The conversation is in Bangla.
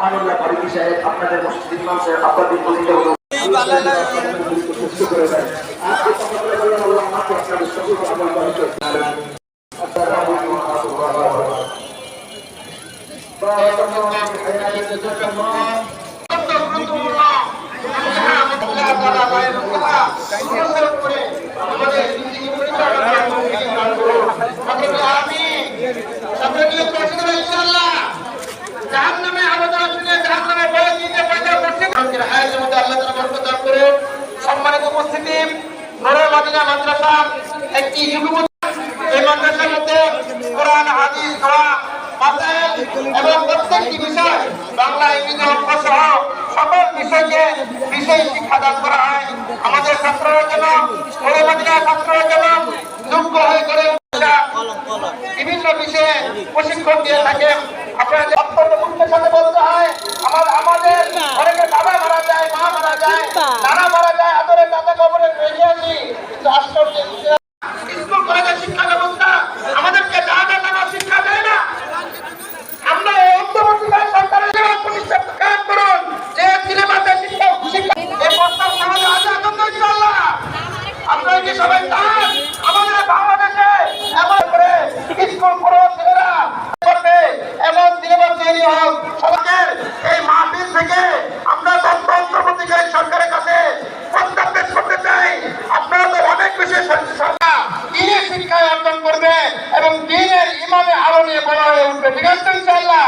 আনুল্লাহ ফারুকি সাহেব আপনাদের মসজিদ ইমাম সাহেব আপনাদের নূরে মাদ্রাসা একটি এই মাদ্রাসার মধ্যে কোরআন, হাদিস দোয়া এবং প্রত্যেকটি বিষয় বাংলা, ইংরেজি অঙ্ক সহ সকল বিষয়কে বিষয় শিক্ষাদান করা হয়। আমাদের ছাত্ররা যেন মদিনা ছাত্ররা যেন যোগ্য হয়ে করে বিভিন্ন বিষয়ে প্রশিক্ষণ দিয়ে থাকেন। আপনারা থেকে আমরা অন্তর্বর্তীকালীন সরকারের কাছে প্রস্তাব পেশ করতে চাই। আপনারা তো অনেক বেশি সরকার দিনের শিক্ষায় অর্জন করবে এবং দিনের ইমামে আলো নিয়ে বড় হয়ে উঠবে। ঠিক আছে, ইনশাআল্লাহ।